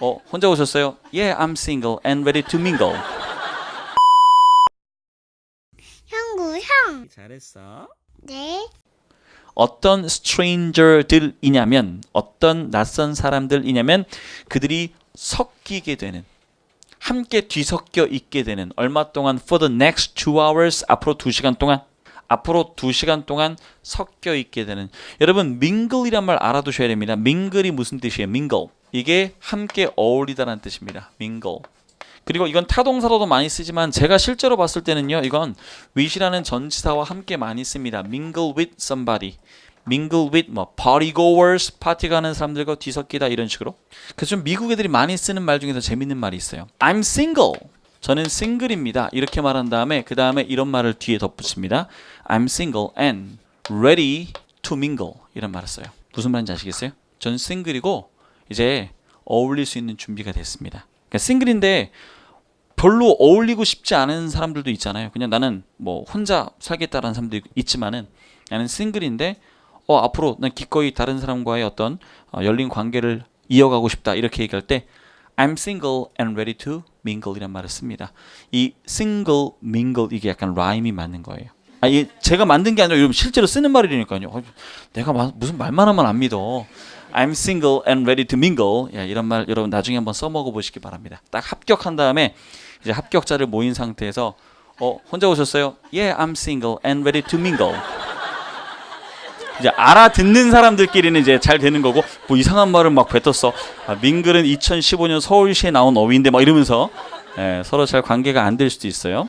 어, 혼자 오셨어요? Yeah, I'm single and ready to mingle. 형구 형. 잘했어. 네. 어떤 stranger들이냐면 어떤 낯선 사람들이냐면 그들이 섞이게 되는 함께 뒤섞여 있게 되는 얼마 동안 for the next two hours 앞으로 두 시간 동안 앞으로 두 시간 동안 섞여 있게 되는 여러분 mingle이란 말 알아두셔야 됩니다. mingle이 무슨 뜻이에요? mingle 이게 함께 어울리다라는 뜻입니다. mingle. 그리고 이건 타동사로도 많이 쓰지만 제가 실제로 봤을 때는요 이건 with이라는 전치사와 함께 많이 씁니다. mingle with somebody. mingle with 뭐 party goers 파티 가는 사람들과 뒤섞이다 이런 식으로. 그래서 좀 미국 애들이 많이 쓰는 말 중에서 재밌는 말이 있어요. I'm single. 저는 싱글입니다. 이렇게 말한 다음에 그 다음에 이런 말을 뒤에 덧붙입니다. I'm single and ready to mingle. 이런 말을 써요. 무슨 말인지 아시겠어요? 저는 싱글이고 이제 어울릴 수 있는 준비가 됐습니다 그러니까 싱글인데 별로 어울리고 싶지 않은 사람들도 있잖아요. 그냥 나는 뭐 혼자 살겠다라는 사람도 있- 있지만은 나는 싱글인데 어 앞으로 난 기꺼이 다른 사람과의 어떤 어, 열린 관계를 이어가고 싶다 이렇게 얘기할 때 I'm single and ready to mingle 이란 말을 씁니다. 이 single, mingle 이게 약간 라임이 맞는 거예요. 아, 이 제가 만든 게 아니라 여러분 실제로 쓰는 말이니까요. 어, 내가 마- 무슨 말만 하면 안 믿어. I'm single and ready to mingle. 야, 이런 말 여러분 나중에 한번 써먹어 보시기 바랍니다. 딱 합격한 다음에 이제 합격자를 모인 상태에서 어 혼자 오셨어요? Yeah, I'm single and ready to mingle. 이제 알아듣는 사람들끼리는 이제 잘 되는 거고 뭐 이상한 말을 막 뱉었어. 아, 민글은 2015년 서울시에 나온 어휘인데 막 이러면서 예, 서로 잘 관계가 안 될 수도 있어요.